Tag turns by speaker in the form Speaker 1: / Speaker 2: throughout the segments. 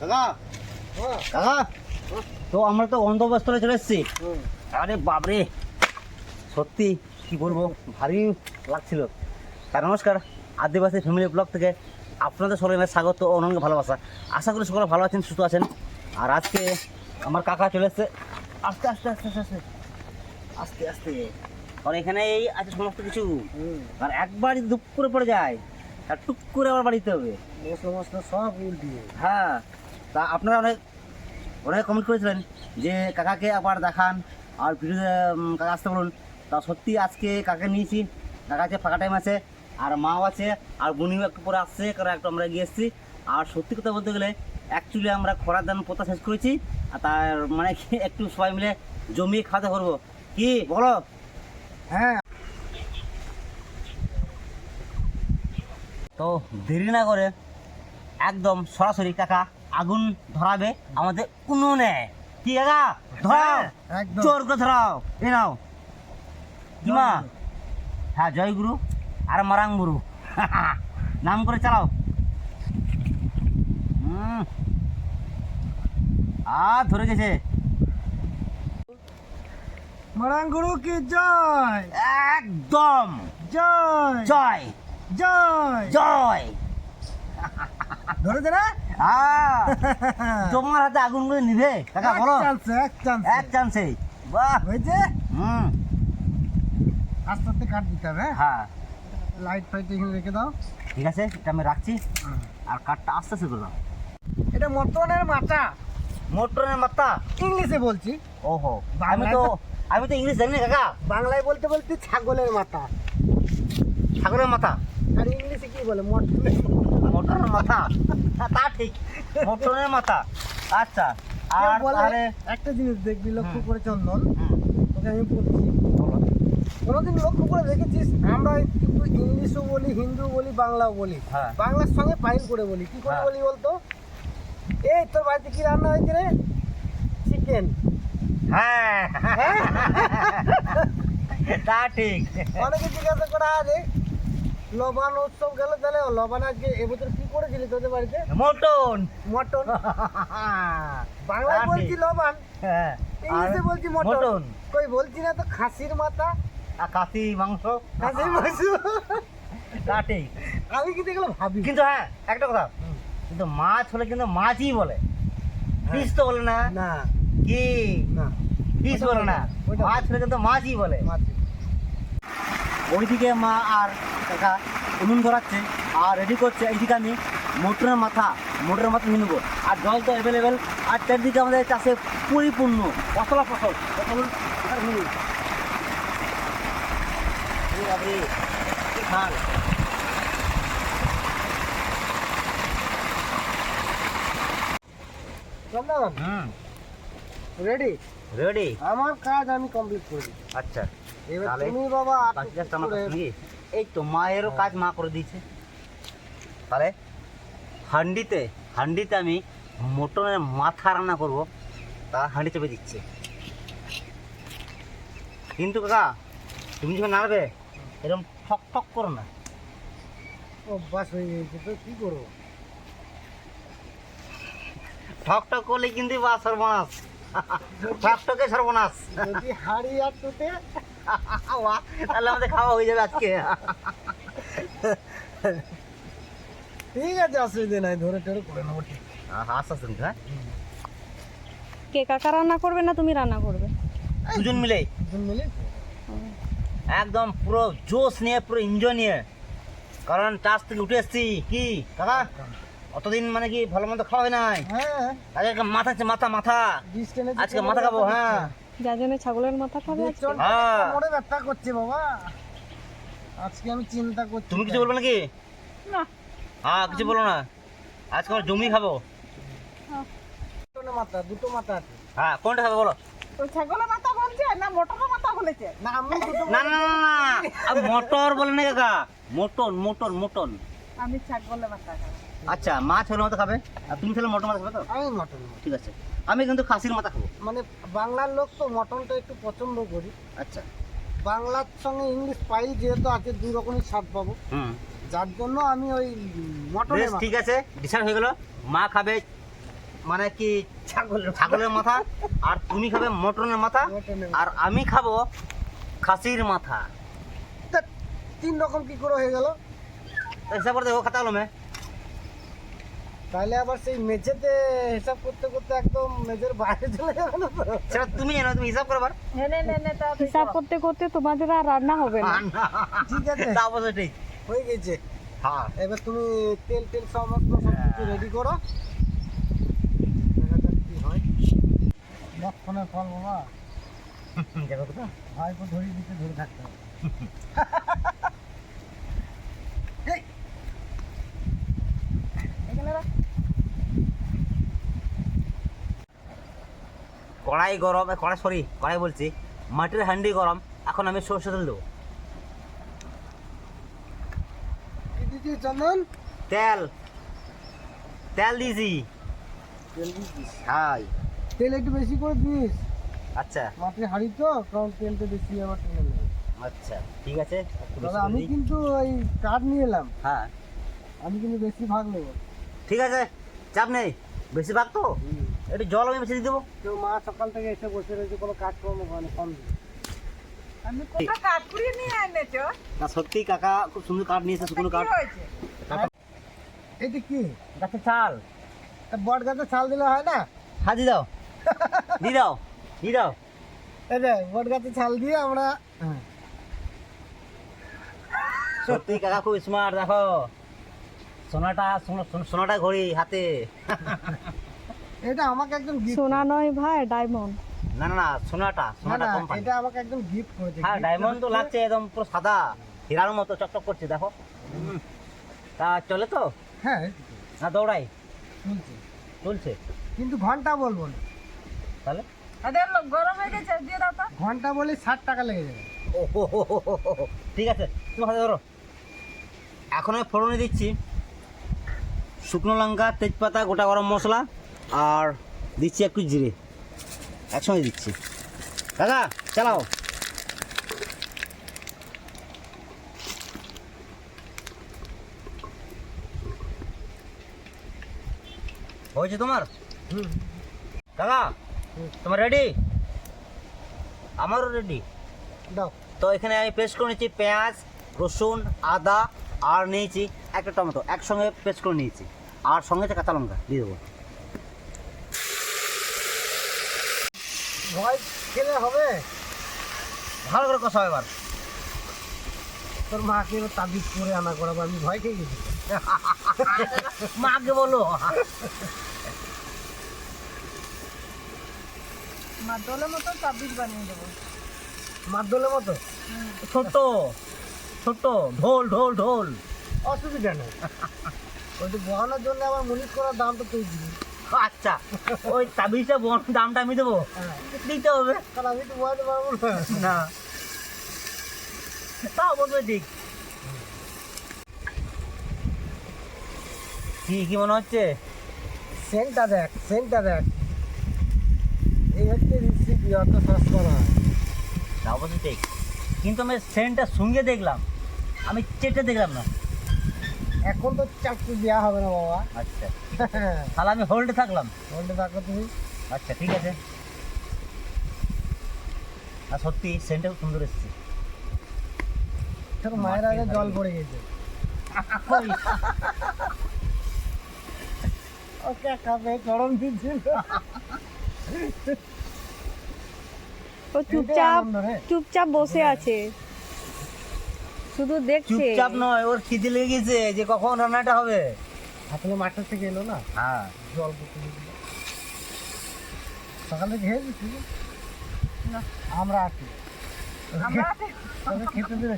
Speaker 1: কাকা? কাকা? তো আমরা তো গন্তব্যস্থলে চলে এসেছি। আরে বাপরে। সত্যি কি বলব? ভারী লাগছিল। তার নমস্কার আদিবাসী ফ্যামিলি ব্লগ থেকে আপনাদের সকলের স্বাগত ও ভালোবাসা। আশা করি সকলে ভালো আছেন সুস্থ আছেন। আর আজকে আমার কাকা চলে এসছে। আস্তে আস্তে আস্তে আস্তে আস্তে। আস্তে আস্তে। আর এখানে এই আছে সমস্ত কিছু। আর একবার যদি দুপ করে পড়ে যায় আর টুক করে আবার বাড়িতে হবে।
Speaker 2: সমস্ত সব উল্টিয়ে।
Speaker 1: হ্যাঁ। তা আপনারা অনেক অনেক কমেন্ট করেছিলেন যে কাকাকে আবার দেখান আর ভিডিওতে উম, কাকা আসতে বলুন। তা সত্যি আজকে কাকে নিয়েছি। কাকা আছে ফাঁকা টাইম আছে আর মাও আছে আর বুনিও একটু পরে আসছে কারণ একটু আমরা গিয়ে এসেছি। আর সত্যি কথা বলতে গেলে অ্যাকচুয়ালি আমরা খরার দান পোতা শেষ করেছি আর তার মানে একটু সবাই মিলে জমিয়ে খাওয়া দাওয়া করব কি বলো?
Speaker 2: হ্যাঁ।
Speaker 1: তো দেরি না করে একদম সরাসরি কাকা আগুন ধরাবে আমাদের উনুনে কি কাকা ধরাও
Speaker 2: একদম।
Speaker 1: জোর করে ধরাও। এ নাও। কি মা। হ্যাঁ জয় গুরু। আর মারাং গুরু। নাম করে চালাও। আর ধরে গেছে।
Speaker 2: মারাঙ্গুরু কি? জয়।
Speaker 1: একদম।
Speaker 2: জয়।
Speaker 1: জয়।
Speaker 2: জয়।
Speaker 1: জয়।
Speaker 2: ধরে দে না।
Speaker 1: তোমার হাতে আগুন করে নিবে? কাকা বলো।
Speaker 2: এক চান্স এক চান্স
Speaker 1: বাহ।
Speaker 2: হয়েছে
Speaker 1: হুম।
Speaker 2: আস্তে আস্তে কাট দিতে হবে হ্যাঁ?
Speaker 1: হ্যাঁ।
Speaker 2: লাইট ফাইট এখানে রেখে দাও।
Speaker 1: ঠিক আছে এটা আমি রাখছি। আর কাঠটা আস্তে আস্তে করে দাও।
Speaker 2: এটা মটনের মাথা।
Speaker 1: মোটরের মাথা?
Speaker 2: ইংলিশে বলছি।
Speaker 1: ওহো। আমি তো
Speaker 2: তো-
Speaker 1: আমি তো ইংলিশ জানি না কাকা।
Speaker 2: বাংলায় বলতে বলতে ছাগলের মাথা।
Speaker 1: ঠাকুরের মাথা।
Speaker 2: আর ইংলিশে কি বলে? মটনের
Speaker 1: মোটরের মাথা। হ্যাঁ, তা ঠিক। মোটরের মাথা। আচ্ছা আর তাহলে
Speaker 2: একটা জিনিস দেখবি লক্ষ্য করে চন্দন। তোকে আমি বলছি।
Speaker 1: বলো।
Speaker 2: কোনোদিন লক্ষ্য করে দেখেছিস? আমরা কিন্তু ইংলিশও বলি হিন্দু বলি বাংলাও বলি।
Speaker 1: হ্যাঁ।
Speaker 2: বাংলার সঙ্গে পাইল করে বলি। কি করে
Speaker 1: হ্যাঁ।
Speaker 2: বলি বলতো? এই তোর বাড়িতে কি রান্না হয়েছে রে? চিকেন
Speaker 1: হ্যাঁ? তা ঠিক।
Speaker 2: অনেকে জিজ্ঞাসা করা আরে লবান উৎসব গেল তাহলে লবান আজকে এবছর কি করেছিলি তোদের বাড়িতে?
Speaker 1: মটন।
Speaker 2: মটন? বাংলায় বলছি লবান
Speaker 1: হ্যাঁ।
Speaker 2: ইংলিশে বলছি মটন। কই বলছি না তো খাসির মাথা।
Speaker 1: আর কাশি মাংস।
Speaker 2: খাসির মাংস।
Speaker 1: ঠিক
Speaker 2: আমি কিন্তু এগুলো ভাবি।
Speaker 1: কিন্তু হ্যাঁ একটা কথা। কিন্তু মাছ হলে কিন্তু মাছই বলে। ফিস তো বলে না।
Speaker 2: না।
Speaker 1: কি?
Speaker 2: না।
Speaker 1: ফিস বলে না। মাছ হলে কিন্তু মাছই বলে।
Speaker 2: মাছ
Speaker 1: ওইদিকে মা আর কাকা উনুন ধরাচ্ছে আর রেডি করছে এইদিকে আমি মোটরের মাথা মোটরের মাথা নিয়ে নেব। আর জল তো অ্যাভেলেবেল আর চারদিকে আমাদের চাষে পরিপূর্ণ ফসলা ফসল। খাল।
Speaker 2: রেডি
Speaker 1: রেডি
Speaker 2: আমার কাজ আমি কমপ্লিট করে দিই।
Speaker 1: আচ্ছা।
Speaker 2: তুমি বাবা
Speaker 1: বাকি কাজটা আমার কাছে নাকি? এই তো মায়েরও কাজ মা করে দিয়েছে। তাহলে হান্ডিতে হান্ডিতে আমি মটনের মাথা রান্না করব। তা চেপে দিচ্ছে। কিন্তু কাকা তুমি যখন নাড়বে এরকম ঠক ঠক করো না।
Speaker 2: অভ্যাস হয়ে গেছে তো কি করব?
Speaker 1: ঠক ঠক করলে কিন্তু বা সর্বনাশ। ঠক টকে সর্বনাশ।
Speaker 2: যদি হাড়ি আর
Speaker 1: তাহলে আমাদের খাওয়া হয়ে যাবে আজকে।
Speaker 2: ঠিক আছে অসুবিধা নাই ধরে টরে করে নেব ঠিক।
Speaker 1: আস্তে হ্যাঁ?
Speaker 3: কে কাকা রান্না করবে না তুমি রান্না করবে?
Speaker 1: দুজন মিলে?
Speaker 2: দুজন মিলে?
Speaker 1: একদম পুরো জোশ নিয়ে পুরো এনজয় নিয়ে। কারণ চাষ থেকে উঠে এসছি। কি কাকা? অতদিন মানে কি ভালো মন্দ খাওয়া হয় নাই?
Speaker 2: হ্যাঁ।
Speaker 1: আজকে মাথা মাথা মাথা। আজকে মাথা খাব হ্যাঁ।
Speaker 3: যার জন্য ছাগলের মাথা খাবে আজকে?
Speaker 1: হ্যাঁ।
Speaker 2: কোমরে ব্যথা করছে বাবা। আজকে আমি চিন্তা করছি
Speaker 1: তুমি কিছু বলবে নাকি?
Speaker 3: না।
Speaker 1: হ্যাঁ কিছু বলো না। আজকে আমার জমি খাব।
Speaker 2: দুটো মাথা দুটো মাথা আছে।
Speaker 1: হ্যাঁ কোনটা খাবে বলো?
Speaker 3: ছাগলের মাথা বলছে না মোটরের মাথা বলেছে?
Speaker 2: না আমি দুটো
Speaker 1: না না না মটর বলে না কাকা। Mutton mutton mutton.
Speaker 3: আমি ছাগলের মাথা খাব।
Speaker 1: আচ্ছা মাছ হলে মাথা খাবে? আর তুমি তাহলে মটন মাথা খাবে তো?
Speaker 2: আমি মটন
Speaker 1: ঠিক আছে। আমি কিন্তু খাসির মাথা খাব।
Speaker 2: মানে বাংলার লোক তো মটনটা একটু পছন্দ করি।
Speaker 1: আচ্ছা।
Speaker 2: বাংলার সঙ্গে ইংলিশ পাই যেহেতু আছে দুই রকমের স্বাদ পাবো। যার জন্য আমি ওই মটনের
Speaker 1: ঠিক আছে। ডিসাইড হয়ে গেল। মা খাবে মানে কি ছাগলের ছাগলের মাথা আর তুমি খাবে মটনের মাথা। আর আমি খাব খাসির মাথা।
Speaker 2: তা তিন রকম কি করে হয়ে গেল?
Speaker 1: হিসাব করে দেখো খাতা কলমে।
Speaker 2: তাহলে আবার সেই মেঝেতে হিসাব করতে করতে একদম মেঝের বাইরে চলে যাবে না তো?
Speaker 1: সেটা তুমি জানো তুমি হিসাব করবার
Speaker 3: হিসাব করতে করতে তোমাদের আর রান্না হবে না।
Speaker 2: ঠিক আছে।
Speaker 1: তা অবশ্যই ঠিক।
Speaker 2: হয়ে গেছে।
Speaker 1: হ্যাঁ।
Speaker 2: এবার তুমি তেল তেল সমস্ত সব কিছু রেডি করো। দেখা যাক কি হয়। লক্ষণের ফল বাবা।
Speaker 1: দেখো তো
Speaker 2: ভাইপো ধরিয়ে দিতে ধরে থাকতে হবে এই,
Speaker 1: কড়াই গরম কড়াই সরি কড়াই বলছি। মাটির হান্ডি গরম এখন আমি সরষে তেল দেবো।
Speaker 2: চন্দন?
Speaker 1: তেল। তেল দিয়েছি। হাই।
Speaker 2: তেল একটু বেশি করে দিস।
Speaker 1: আচ্ছা।
Speaker 2: মাটির হাড়ি তো কারণ তেলটা বেশি আমার টেনে নেবে।
Speaker 1: আচ্ছা ঠিক আছে
Speaker 2: দাদা আমি কিন্তু ওই কাঠ নিয়ে এলাম।
Speaker 1: হ্যাঁ।
Speaker 2: আমি কিন্তু বেশি ভাগ নেব।
Speaker 1: ঠিক আছে চাপ নেই। বেশি ভাগ তো? একটু জল আমি বেশি দিয়ে দেবো।
Speaker 2: কেউ মা সকাল থেকে এসে বসে রয়েছে কোনো কাজকর্ম হয় না কম দিন
Speaker 4: আমি কোথা কাঠ কুড়িয়ে নিয়ে এনেছো?
Speaker 1: না সত্যি কাকা খুব সুন্দর কাঠ নিয়েছে শুকনো কাঠ?
Speaker 4: কি
Speaker 2: এটা কি?
Speaker 1: গাছের চাল।
Speaker 2: তা বট ছাল দিলে হয় না?
Speaker 1: হ্যাঁ দাও। দিয়ে দাও। দিয়ে দাও।
Speaker 2: এই যে বট গাছে ছাল দিয়ে আমরা
Speaker 1: সত্যি কাকা খুব স্মার্ট দেখো। সোনাটা সোনা- সোনা- সোনাটা ঘড়ি হাতে।
Speaker 2: এটা আমাকে একদম গিফট
Speaker 3: সোনা নয় ভাই ডায়মন্ড
Speaker 1: না না না সোনাটা সোনাটা কোম্পানি
Speaker 2: এটা আমাকে একদম গিফট করেছে।
Speaker 1: হ্যাঁ ডায়মন্ড তো লাগছে একদম পুরো সাদা হীরার মতো চকচক করছে দেখো। হুম। তা চলে তো?
Speaker 2: হ্যাঁ।
Speaker 1: না দৌড়াই।
Speaker 2: চলছে।
Speaker 1: চলছে।
Speaker 2: কিন্তু ঘণ্টা বলব না।
Speaker 1: তাহলে?
Speaker 4: আরে লোক গরম হয়ে গেছে দিয়ে দাও তো।
Speaker 2: ঘণ্টা বলে ষাট টাকা লেগে যাবে।
Speaker 1: ও হো হো হো হো হো হো। ঠিক আছে তুমি হাতে ধরো। এখন আমি ফোড়নে দিচ্ছি। শুকনো লঙ্কা তেজপাতা গোটা গরম মশলা। আর দিচ্ছি একটু জিরে। একসঙ্গে দিচ্ছি। দাদা চালাও। হয়েছে তোমার? দাদা তোমার রেডি আমারও রেডি
Speaker 2: দাও।
Speaker 1: তো এখানে আমি পেস্ট করে নিয়েছি পেঁয়াজ রসুন আদা আর নিয়েছি একটা টমেটো। একসঙ্গে পেস্ট করে নিয়েছি। আর সঙ্গে কাঁচা লঙ্কা। দিয়ে দেবো।
Speaker 2: ভয় খেলে হবে?
Speaker 1: ভালো করে কষা এবার।
Speaker 2: তোর মাকে তাবিজ করে আনা করাবো আমি ভয় খেয়ে গেছি।
Speaker 1: মাকে বলো।
Speaker 4: মাদলের মতো চাব্বিশ বানিয়ে দেবো।
Speaker 2: মারদলের মতো?
Speaker 1: ছোট্ট ছোট্ট ঢোল ঢোল ঢোল।
Speaker 2: অসুবিধা নেই। ওইটা বহানোর জন্য আমার মুনিশ করার দাম তো তুই দিবি।
Speaker 1: আচ্ছা ওই তাবিজটা বন দামটা আমি দেবো?
Speaker 2: হ্যাঁ।
Speaker 1: দিতে হবে।
Speaker 2: আমি তো বোঝাতে পারব না।
Speaker 1: তা অবশ্যই ঠিক। কি কি মনে হচ্ছে?
Speaker 2: সেন্টটা দেখ সেন্টটা দেখ। এই হচ্ছে রেসিপি অত সস্তা নয়
Speaker 1: তা অবশ্যই ঠিক। কিন্তু আমি সেন্টটা সঙ্গে দেখলাম। আমি চেটে দেখলাম না।
Speaker 2: এখন তো চাকরি দেওয়া হবে না বাবা।
Speaker 1: আচ্ছা। তাহলে আমি হোল্ডে থাকলাম।
Speaker 2: বলতে থাকো তুমি।
Speaker 1: আচ্ছা ঠিক আছে। আর সত্যি সেন্টটা খুব সুন্দর এসেছে।
Speaker 2: তোর মায়ের আগে জল পড়ে গেছে। ওকে কাপে গরম দিচ্ছিল
Speaker 3: ও চুপচাপ চুপচাপ বসে আছে। শুধু দেখছে।
Speaker 1: চুপচাপ নয় ওর খিদে লেগে গেছে যে কখন রান্নাটা হবে।
Speaker 2: আসলে মাঠের থেকে এলো না?
Speaker 1: হ্যাঁ।
Speaker 2: জল সকালে খেয়ে দিচ্ছি
Speaker 4: না।
Speaker 2: আমরা আছি।
Speaker 4: আমরা
Speaker 2: খেতে দেবে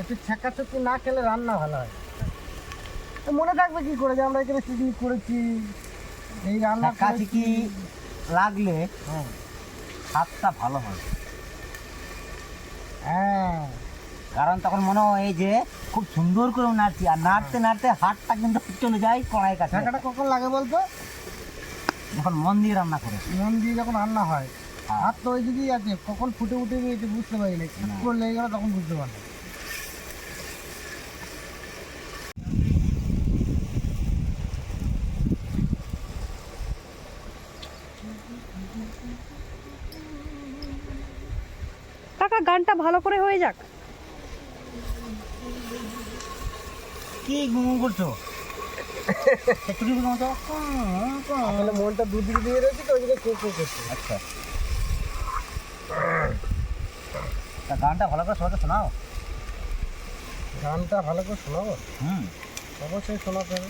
Speaker 2: একটু ছুকি না খেলে রান্না ভালো হয়। তো মনে থাকবে কি করে যে আমরা এখানে পিকনিক করেছি এই রান্না
Speaker 1: কাছে কি লাগলে
Speaker 2: হ্যাঁ।
Speaker 1: স্বাদটা ভালো হয়।
Speaker 2: হ্যাঁ
Speaker 1: কারণ তখন মনে হয় এই যে খুব সুন্দর করে নাড়ছি আর নাড়তে নাড়তে হাতটা কিন্তু চলে যায় কড়াই কাছে।
Speaker 2: ঢাকাটা কখন লাগে বলতো?
Speaker 1: যখন মন দিয়ে রান্না করে।
Speaker 2: মন দিয়ে যখন রান্না হয়
Speaker 1: আর
Speaker 2: হাত তো ওই দিকেই আছে কখন ফুটে উঠে গিয়েছে বুঝতে পারি না লেগে গেলে তখন বুঝতে পারলাম
Speaker 3: কাকা গানটা ভালো করে হয়ে যাক।
Speaker 1: কি গুম করছ?
Speaker 2: আসলে মনটা দুদিকে দিয়ে রয়েছে তো করছে।
Speaker 1: আচ্ছা। তা গানটা ভালো করে সবাইকে শোনাও।
Speaker 2: গানটা ভালো করে শোনাবো?
Speaker 1: হুম।
Speaker 2: অবশ্যই শোনাতে হবে।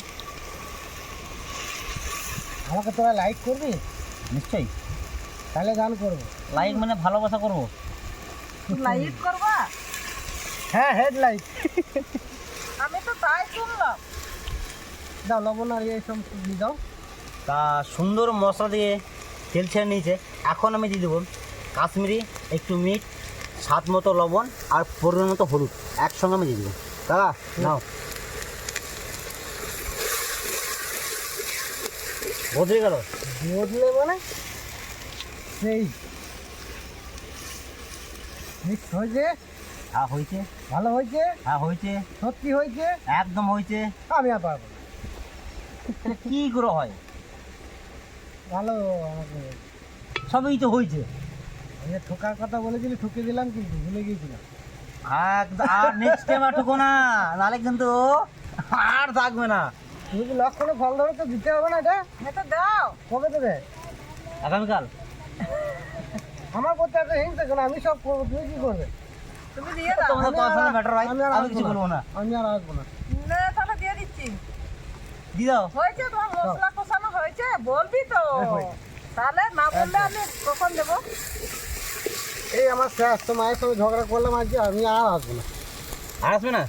Speaker 2: আমাকে তোরা লাইক করবি?
Speaker 1: নিশ্চয়ই।
Speaker 2: তাহলে গান করব।
Speaker 1: লাইক মানে ভালোবাসা করব?
Speaker 4: লাইট করবা?
Speaker 2: হ্যাঁ হেডলাইট
Speaker 4: আমি তো তাই শুনলাম।
Speaker 2: দাও লবণ আর এইসব দিয়ে দাও।
Speaker 1: তা সুন্দর মশলা দিয়ে তেল ছেড়ে নিয়েছে। এখন আমি দিয়ে দেবো কাশ্মীরি একটু মিট স্বাদ মতো লবণ আর পরিমাণ মতো হলুদ। একসঙ্গে আমি দিয়ে দেবো। দাদা নাও। বদলে গেল।
Speaker 2: বদলে মানে? সেই। মিক্স হয়েছে?
Speaker 1: হ্যাঁ হয়েছে।
Speaker 2: ভালো হয়েছে?
Speaker 1: হ্যাঁ হয়েছে।
Speaker 2: সত্যি হয়েছে?
Speaker 1: একদম হয়েছে।
Speaker 2: আমি আর পারব না।
Speaker 1: তাহলে কী করে হয়?
Speaker 2: ভালো আমাকে
Speaker 1: সবই তো হয়েছে।
Speaker 2: যে ঠোকার কথা বলেছিলি ঠকে দিলাম কিন্তু ভুলে গিয়েছিলাম।
Speaker 1: একদম আর নেক্সট টাইম আর ঠুকো না। নাহলে কিন্তু আর থাকবে না।
Speaker 2: তুমি কি লক্ষণে ফল ধরে তো দিতে হবে না এটা?
Speaker 4: এটা দাও।
Speaker 2: কবে দেবে?
Speaker 1: আগামীকাল।
Speaker 2: আমার করতে এত হিংসা কেন আমি সব করব তুমি কি করবে?
Speaker 4: তুমি দিয়ে দাও
Speaker 1: তোমাদের
Speaker 2: আমি আর-
Speaker 1: পার্সোনাল ভাই
Speaker 2: আমি আর
Speaker 1: কিছু বলব না।
Speaker 2: আমি আর আসব না।
Speaker 4: না তাহলে দিয়ে দিচ্ছি।
Speaker 1: দি দাও।
Speaker 4: হয়েছে তোমার মশলা কষানো হয়েছে? বলবি তো।
Speaker 2: হ্যাঁ,
Speaker 4: তাহলে না বললে আমি কখন দেবো?
Speaker 2: এই আমার শেষ তো মায়ের সঙ্গে ঝগড়া করলাম আজকে আমি আর আসব না।
Speaker 1: আর আসবে না?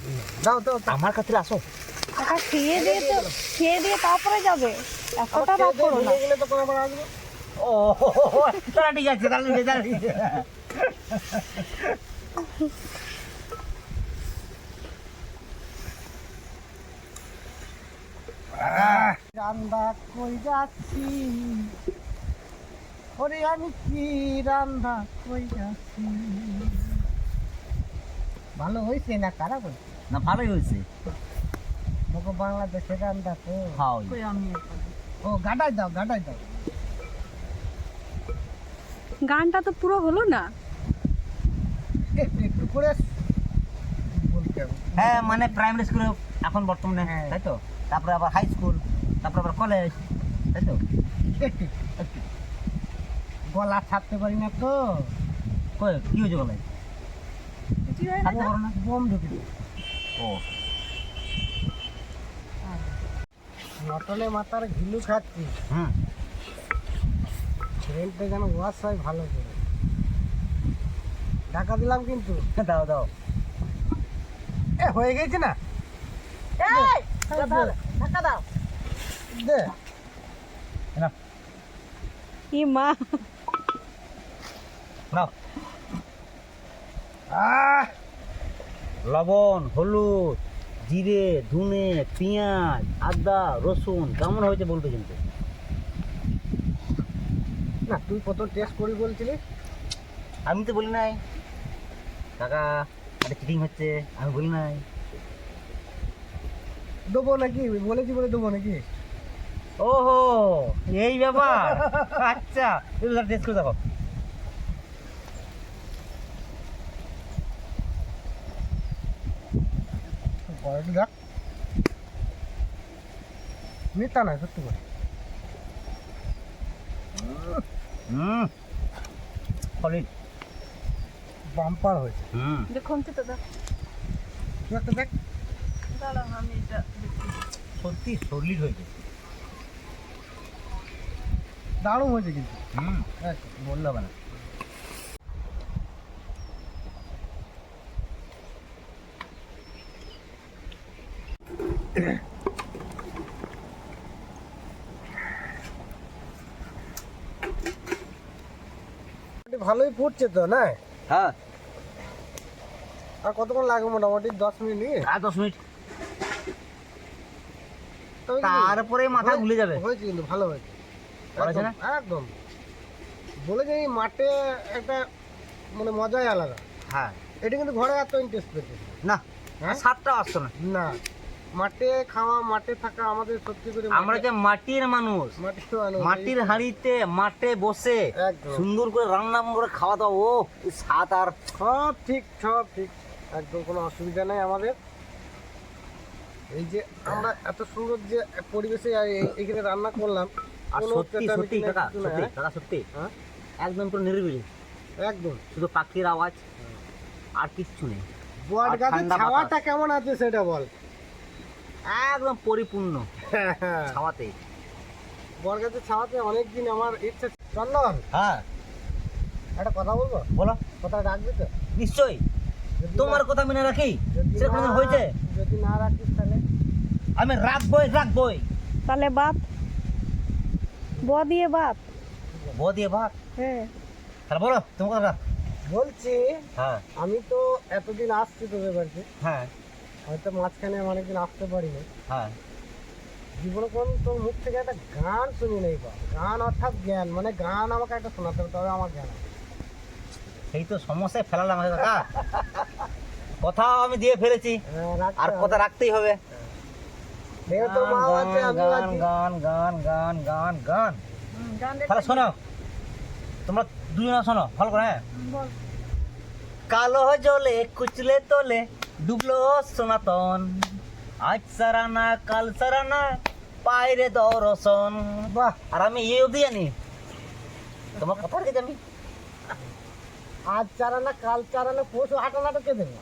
Speaker 2: দাও দাও।
Speaker 1: আমার কাছে আসো।
Speaker 3: খেয়ে দিয়ে তো খেয়ে দিয়ে তারপরে যাবে। এতটা রাগ করো না।
Speaker 2: তো কোনো আবার আসব?
Speaker 1: ও
Speaker 2: রান্দা কই যাচ্ছি আমি কি কই ভালো হয়েছে না খারাপ হয়েছে
Speaker 1: না ভালোই হয়েছে
Speaker 2: বাংলাদেশে রান্দা তো
Speaker 4: আমি
Speaker 2: ও গাডাই দাও গাডাই দাও।
Speaker 3: গানটা তো পুরো হলো না।
Speaker 2: একটু করে
Speaker 1: হ্যাঁ মানে প্রাইমারি স্কুলে এখন বর্তমানে
Speaker 2: হ্যাঁ।
Speaker 1: তাই তো? তারপরে আবার হাই স্কুল তারপরে আবার কলেজ তাই তো?
Speaker 2: একটু একটু গলা ছাড়তে পারি না তো।
Speaker 1: কই কি হয়েছে
Speaker 4: হয় না
Speaker 1: পারো না
Speaker 2: বোম ঢুকে
Speaker 1: ও।
Speaker 2: মটনে মাথার ঘিলু খাচ্ছি।
Speaker 1: হুম।
Speaker 2: ট্রেনটা যেন ওয়াশ হয় ভালো করে। ঢাকা দিলাম কিন্তু।
Speaker 1: দাও দাও।
Speaker 2: এ হয়ে গেছে না?
Speaker 4: এই দাও,
Speaker 2: দে।
Speaker 1: না
Speaker 3: ই মা।
Speaker 1: নাও।
Speaker 2: আহ!
Speaker 1: লবণ হলুদ জিরে ধুনে পেঁয়াজ আদা রসুন কেমন হয়েছে বলবে কিন্তু?
Speaker 2: না তুই কত টেস্ট করি বলছিলি?
Speaker 1: আমি তো বলি নাই। কাকা একটা চিটিং হচ্ছে আমি বলি নাই।
Speaker 2: দেবো নাকি? বলেছি বলে দেবো নাকি?
Speaker 1: ওহো এই ব্যাপার। আচ্ছা তুমি টেস্ট করে দেখো।
Speaker 2: দেখ। মিথ্যা নয় সত্যি করে
Speaker 1: হুম। সলিড
Speaker 2: বাম্পার হয়েছে।
Speaker 1: হুম।
Speaker 4: দেখুন তো
Speaker 2: তুই একটা দেখ।
Speaker 4: দাঁড়াও আমি এটা।
Speaker 1: সত্যি সলিড হয়েছে।
Speaker 2: দারুণ হয়েছে কিন্তু।
Speaker 1: হুম।
Speaker 2: দেখ,
Speaker 1: বললে না।
Speaker 2: মোটামুটি ভালোই ফুটছে তো না?
Speaker 1: হ্যাঁ।
Speaker 2: আর কতক্ষণ লাগবে মোটামুটি? দশ মিনিট
Speaker 1: আর দশ মিনিট। তারপরে মাথা
Speaker 2: হয়ে-
Speaker 1: ভুলে যাবে।
Speaker 2: হয়েছে কিন্তু ভালো হয়েছে। একদম বলে যে মাঠে একটা মানে মজাই আলাদা।
Speaker 1: হ্যাঁ।
Speaker 2: এটা কিন্তু ঘরে এত ইন্টারেস্ট পেতে।
Speaker 1: না
Speaker 2: হ্যাঁ?
Speaker 1: সাতটা আসতো না।
Speaker 2: না। মাঠে খাওয়া মাঠে থাকা আমাদের সত্যি করে
Speaker 1: আমরা যে মাটির মানুষ
Speaker 2: মাটির।
Speaker 1: হাঁড়িতে মাঠে বসে সুন্দর করে রান্না করে খাওয়া দাওয়া ও স্বাদ আর
Speaker 2: সব ঠিক সব ঠিক। একদম কোনো অসুবিধা নেই আমাদের। এই যে আমরা এত সুন্দর যে পরিবেশে এইখানে রান্না করলাম
Speaker 1: আর সত্যি সত্যি কাকা সত্যি
Speaker 2: হ্যাঁ?
Speaker 1: কাকা সত্যি।
Speaker 2: হ্যাঁ?
Speaker 1: একদম পুরো নিরিবিলি।
Speaker 2: একদম।
Speaker 1: শুধু পাখির আওয়াজ আর কিচ্ছু নেই।
Speaker 2: বট গাছের ছাওয়াটা কেমন আছে সেটা বল।
Speaker 1: একদম পরিপূর্ণ। খাওয়াতে
Speaker 2: বট গাছের ছাওয়াতে অনেকদিন আমার ইচ্ছা। চন্দন
Speaker 1: হ্যাঁ।
Speaker 2: একটা কথা বলব?
Speaker 1: বলো।
Speaker 2: কথা রাখবি তো
Speaker 1: নিশ্চয়ই। তোমার কথা মেনে রাখি?
Speaker 2: যদি
Speaker 1: সেরকম
Speaker 2: না-
Speaker 1: হয়েছে?
Speaker 2: যদি না রাখিস তাহলে?
Speaker 1: আমি রাখবই রাখবই।
Speaker 3: তাহলে বাত ব দিয়ে বাত
Speaker 1: বো দিয়ে ভাত
Speaker 3: হ্যাঁ।
Speaker 1: তাহলে বলো তোমার কথা
Speaker 2: বলছি
Speaker 1: হ্যাঁ।
Speaker 2: আমি তো এতদিন আসছি তোদের বাড়িতে।
Speaker 1: হ্যাঁ।
Speaker 2: হয়তো মাঝখানে অনেকদিন আসতে পারিনি।
Speaker 1: হ্যাঁ।
Speaker 2: জীবনে কোন তোর মুখ থেকে একটা গান শুনি নেই বা গান অর্থাৎ জ্ঞান। মানে গান আমাকে একটা শোনাতে হবে তবে আমার জ্ঞান
Speaker 1: সেই তো সমস্যায় ফেলালাম আমাকে কাকা। কথাও আমি দিয়ে ফেলেছি
Speaker 2: হ্যাঁ,
Speaker 1: আর কথা রাখতেই হবে। গান গান গান গান গান গান তাহলে শোনো তোমরা দুজনে শোনো ভালো করে হ্যাঁ? কালো জলে কুচলে তোলে ডুবলো সনাতন। আজ সারানা কাল সারানা পায়রে দরসন
Speaker 2: বাহ
Speaker 1: আর আমি এই অবধি জানি। তোমার কথা রেখে জানি?
Speaker 2: আজ চারানা কাল চারানা পশু হাঁটানাটা কে দেবে।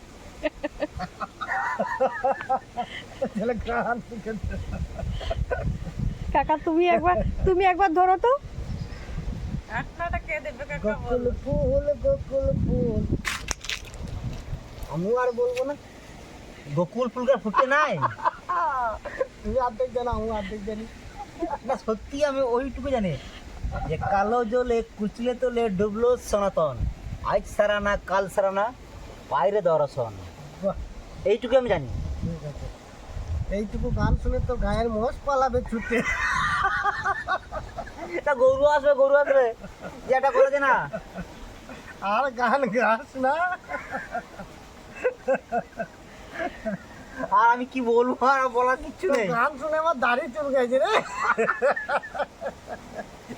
Speaker 3: কাকা তুমি একবার তুমি একবার ধরো তো।
Speaker 4: আটনাটা কে দেবে কাকা
Speaker 2: গোকুল ফুল গোকুল ফুল। আমি আর বলব না।
Speaker 1: গোকুল ফুলকার ফুটে নাই।
Speaker 2: তুমি অর্ধেক জানো আমি অর্ধেক জানি।
Speaker 1: না সত্যি আমি ওইটুকু জানি যে কালো জলে কুচলে তোলে ডুবলো সনাতন। আজ সারানা কাল সারানা বাইরে দর্শন। এইটুকু আমি জানি।
Speaker 2: এইটুকু গান শুনে তো গায়ের মোষ পালাবে ছুটে।
Speaker 1: তা গরু আসবে গরু আসবে। যেটা করেছে না।
Speaker 2: আর গান গাস না।
Speaker 1: আর আমি কি বলব? আর বলার কিচ্ছু নেই।
Speaker 2: গান শুনে আমার দাড়ি চুল গেছে রে।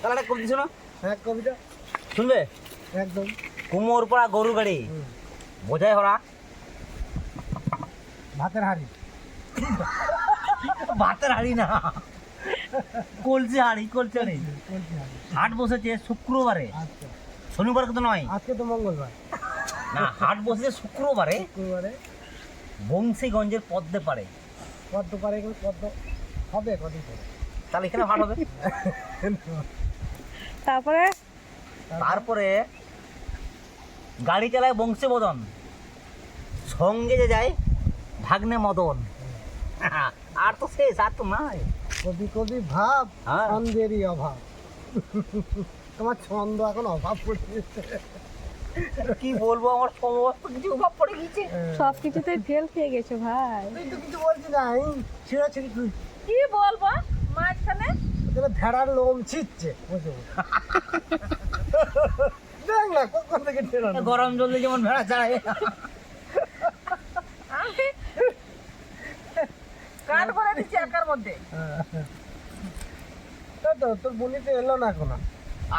Speaker 1: তাহলে একটা কবিতা শোনো।
Speaker 2: হ্যাঁ কবিতা।
Speaker 1: শুনবে?
Speaker 2: একদম।
Speaker 1: কুমোর পড়া গরু গাড়ি। বোঝাই হরা
Speaker 2: ভাতের হাড়ি।
Speaker 1: ভাতের হাড়ি না। কলসি হাড়ি কলসি হাড়ি। হাট বসেছে শুক্রবারে।
Speaker 2: আচ্ছা।
Speaker 1: শনিবার তো নয়।
Speaker 2: আজকে তো মঙ্গলবার।
Speaker 1: না হাট বসেছে শুক্রবারে
Speaker 2: শুক্রবারে।
Speaker 1: বংশীগঞ্জের পদ্মে পারে
Speaker 2: পদ্ম পারে পদ্ম হবে কদিন
Speaker 1: তাহলে এখানে হাট হবে?
Speaker 3: তারপরে?
Speaker 1: তারপরে গাড়ি চালায় বংশীবদন সঙ্গে যে যায় ভাগ্নে মদন। আর তো শেষ আর তো নাই।
Speaker 2: কবি কবি ভাব
Speaker 1: হ্যাঁ।
Speaker 2: ছন্দেরই অভাব। তোমার ছন্দ এখন অভাব পড়েছে
Speaker 1: কি বলব আমার সমস্ত কিছু অভাব পড়ে গেছে
Speaker 3: সব কিছুতে ফেল খেয়ে গেছো ভাই।
Speaker 2: তুই তো কিছু বলছি না ছিঁড়া ছিঁড়ি তুই।
Speaker 4: কি বলব মাঝখানে?
Speaker 2: ওখানে ভেড়ার লোম ছিটছে। দেখ না কখন থেকে টেরা
Speaker 1: গরম জল দিয়ে যেমন ভেড়া চায়।
Speaker 4: আমি কাঠ ভরে দিচ্ছি একার মধ্যে।
Speaker 2: তো তোর বনি তো এলো না এখন?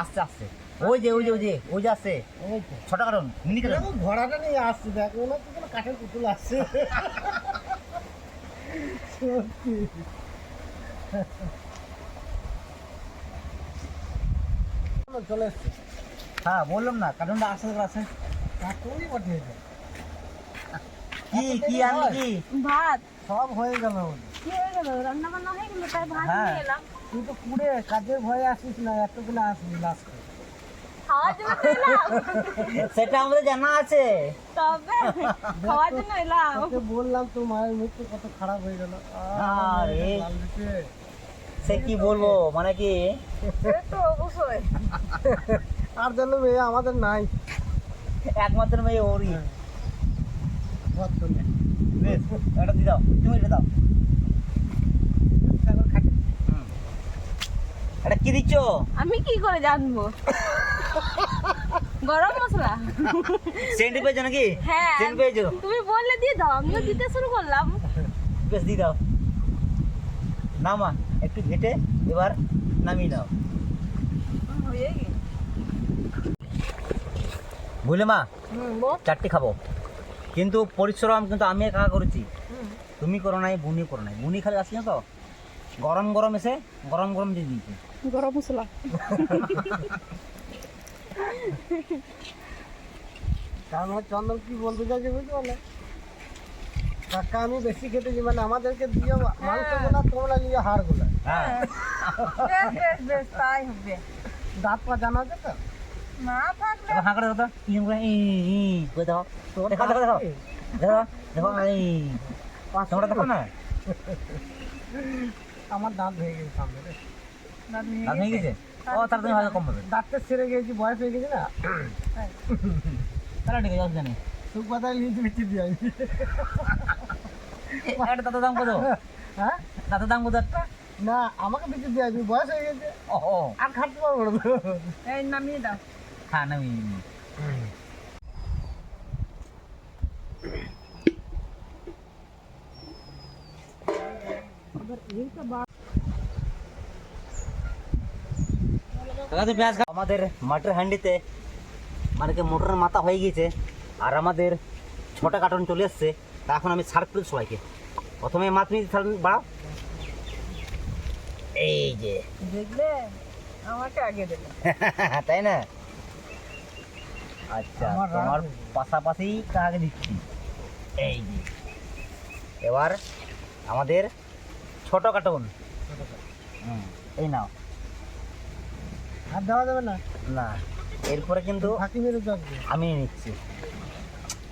Speaker 1: আস্তে আস্তে। ওই যে ওই যে ওই যে ওই যে ছটা কারণ মিনি কারণ
Speaker 2: ঘোড়াটা নিয়ে আসছে দেখ হচ্ছে কোনো কাঠের পুতুল আসছে সত্যি। চলে এসছে।
Speaker 1: হ্যাঁ বললাম না কারণটা
Speaker 2: পাঠিয়েছে।
Speaker 1: কি কি আনলি কি?
Speaker 3: ভাত।
Speaker 2: সব হয়ে গেল
Speaker 3: কি হয়ে গেল? রান্না বান্না হয়ে গেল তাই ভাত
Speaker 1: হ্যাঁ।
Speaker 3: নিয়ে এলাম।
Speaker 2: তুই তো পুড়ে কাজের ভয়ে আসিস না এতগুলো আসবি লাস্ট
Speaker 3: খাওয়ার জন্য এলাম।
Speaker 1: সেটা আমাদের জানা আছে।
Speaker 3: তবে খাওয়ার জন্য এলাম।
Speaker 2: তোকে বললাম তোর মায়ের মৃত্যু কত খারাপ হয়ে গেল।
Speaker 1: আরে। সে কি বলব মানে কি?
Speaker 4: তো অবশ্যই।
Speaker 2: আর জন্য মেয়ে আমাদের নাই।
Speaker 1: একমাত্র মেয়ে ওরই।
Speaker 2: বর্তমানে।
Speaker 1: বেশ এটা দিয়ে দাও তুমি এটা দাও
Speaker 2: এখন খাটি
Speaker 1: হুম। এটা কি দিচ্ছ?
Speaker 3: আমি কি করে জানব? গরম মশলা?
Speaker 1: সেন্ট পেয়েছ নাকি?
Speaker 3: হ্যাঁ।
Speaker 1: সেন্ট পেয়েছ?
Speaker 3: তুমি বললে দিয়ে দাও আমিও দিতে শুরু করলাম।
Speaker 1: বেশ দিয়ে দাও। না মা একটু ঘেটে এবার নামিয়ে নাও। বুঝলে মা? চারটে খাব। কিন্তু পরিশ্রম কিন্তু আমি একা করেছি। তুমি করো নাই বুনি করো নাই। বুনি খালি আসছি না তো? গরম গরম এসে গরম গরম দিয়ে দিয়েছি।
Speaker 3: গরম মশলা।
Speaker 2: মানে চন্দন কি বলতে চাইছে বুঝতে পারলে? কাকা আমি বেশি খেতেছি মানে আমাদেরকে দিয়ে মাংসগুলা তোমরা নিয়ে হাড়গুলা
Speaker 1: হ্যাঁ।
Speaker 4: বেশ বেশ বেশ তাই হবে।
Speaker 2: দাঁত পা জানা আছে তো?
Speaker 4: না থাকলে
Speaker 1: এবার হাঁ করে দেখো তো। কি করে ই ই করে দেখো দেখো দেখো। দেখো দেখো দেখো এই। তোমরা দেখো না?
Speaker 2: আমার দাঁত ভেঙে গেছে সামনে রে।
Speaker 4: দাঁত ভেঙে
Speaker 1: গেছে? ও তার তুমি হয়তো কম পাবে
Speaker 2: দাঁতটা সেরে গেছি বয়স হয়ে গেছে না?
Speaker 1: তাহলে ঠিক আছে অসুবিধা নেই
Speaker 2: সুখ পাতায় লিচু বিচি দিয়ে
Speaker 1: একটা দাঁতের দাম কত?
Speaker 2: হ্যাঁ?
Speaker 1: দাঁতের দাম কত? একটা
Speaker 2: না আমাকে বিচি দিয়ে আমি বয়স হয়ে গেছে।
Speaker 1: ও
Speaker 2: আর খাটতে পারব না তো।
Speaker 4: এই নামিয়ে দাও।
Speaker 1: হ্যাঁ নামি কাকা তুমি পেঁয়াজ আমাদের মাটির হান্ডিতে মানে কি মোটরের মাথা হয়ে গিয়েছে আর আমাদের ছটা কার্টন চলে এসছে তা এখন আমি সার্ভ করি সবাইকে। প্রথমে মাছ নিয়ে বাড়াও। এই যে।
Speaker 4: দেখলে? আমাকে আগে দেবে।
Speaker 1: তাই না? আচ্ছা
Speaker 2: আমার
Speaker 1: তোমার পাশাপাশি কাকে দিচ্ছি। এই যে। এবার আমাদের ছোট কার্টুন এই নাও।
Speaker 2: হাত দেওয়া যাবে না?
Speaker 1: না এরপরে কিন্তু
Speaker 2: ফাঁকি মেরে থাকবে
Speaker 1: আমি নিচ্ছি।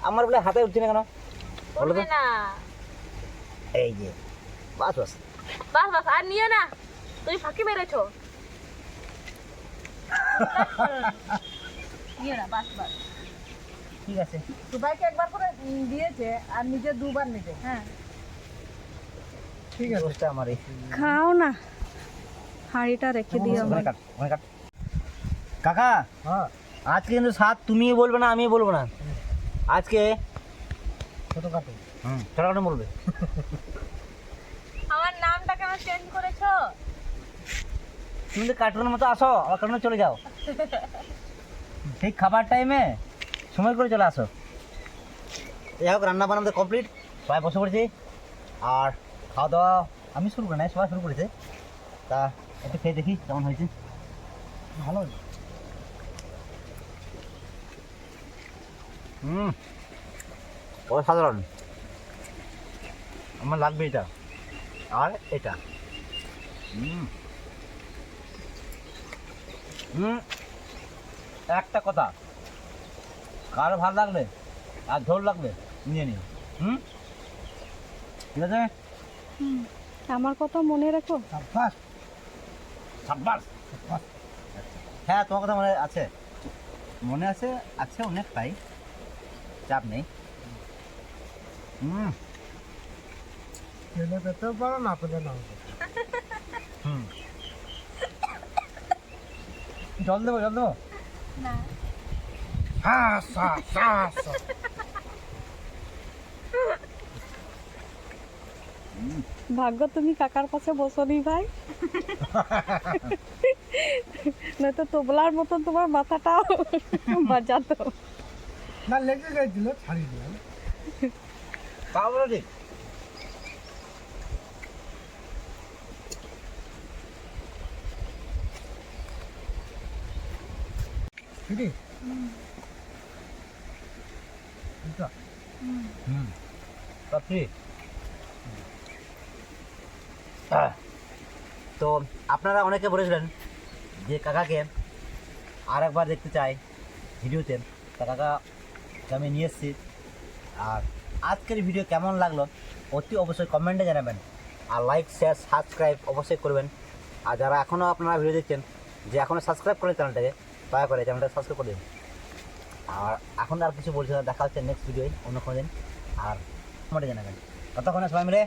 Speaker 1: আমার বলে হাতে উঠছে না কেন? বলো তো।
Speaker 5: না।
Speaker 1: এই যে বাস বাস।
Speaker 5: বাস বাস আর নিও না। তুমি ফাঁকি মেরেছো। নিও না বাস বাস।
Speaker 1: ঠিক আছে।
Speaker 4: সবাইকে একবার করে দিয়েছে আর নিজে দুবার নিতে
Speaker 5: হ্যাঁ।
Speaker 2: ঠিক আছে।
Speaker 1: দোষটা আমার এই।
Speaker 3: খাও না। হাঁড়িটা রেখে দিও
Speaker 1: ওখানে কাট, ওখানে কাট। কাকা
Speaker 2: হ্যাঁ।
Speaker 1: আজকে কিন্তু সাত তুমিও বলবে না আমিও বলব না। আজকে
Speaker 2: ছোট কাটো
Speaker 1: হুম ছোট বলবে।
Speaker 5: আমার নামটা কেন চেঞ্জ করেছ?
Speaker 1: তুমি তো কার্টুনের মতো আসো আবার কার্টুনে চলে যাও। ঠিক খাবার টাইমে সময় করে চলে আসো। যাই হোক রান্না বান্না কমপ্লিট সবাই বসে পড়েছি। আর খাওয়া দাওয়া আমি শুরু করি নাই সবাই শুরু করেছে। তা একটু খেয়ে দেখি কেমন হয়েছে।
Speaker 2: ভালো
Speaker 1: হুম। অসাধারণ আমার লাগবে এটা। আর এটা। হুম। হুম। একটা কথা। কার ভালো লাগলে আর ঝোল লাগবে নিয়ে নিন। হুম? ঠিক আছে?
Speaker 3: আমার কথা মনে রাখো।
Speaker 2: সাব্বাস।
Speaker 1: সাব্বাস। হ্যাঁ তোমার কথা মনে আছে। মনে আছে আছে অনেকটাই। চাপ নেই। হুম।
Speaker 2: পেলে পেতেও পারো না পেলে না
Speaker 1: হুম। জল দেবো জল দেবো?
Speaker 5: না।
Speaker 2: হ্যাঁ
Speaker 3: ভাগ্য তুমি কাকার পাশে বসনি ভাই। নয়তো তোবলার মতন তোমার মাথাটা বাজাতো।
Speaker 2: না লেগে গেছিল ছাড়িয়ে দিলাম।
Speaker 1: তাও বলো
Speaker 2: ঠিক এটা
Speaker 1: হুম। পাপড়ি তো আপনারা অনেকে বলেছিলেন যে কাকাকে আর একবার দেখতে চাই ভিডিওতে। তা কাকা আমি নিয়ে এসেছি। আর আজকের ভিডিও কেমন লাগল, অতি অবশ্যই কমেন্টে জানাবেন। আর লাইক শেয়ার সাবস্ক্রাইব অবশ্যই করবেন। আর যারা এখনও আপনারা ভিডিও দেখছেন, যে এখনও সাবস্ক্রাইব করেন চ্যানেলটাকে দয়া করে চ্যানেলটা সাবস্ক্রাইব করে দিন। আর এখন আর কিছু বলছি না, দেখা হচ্ছে নেক্সট ভিডিওয় অন্য কোনো দিন। আর কমেন্টে জানাবেন। ততক্ষণে সবাই মিলে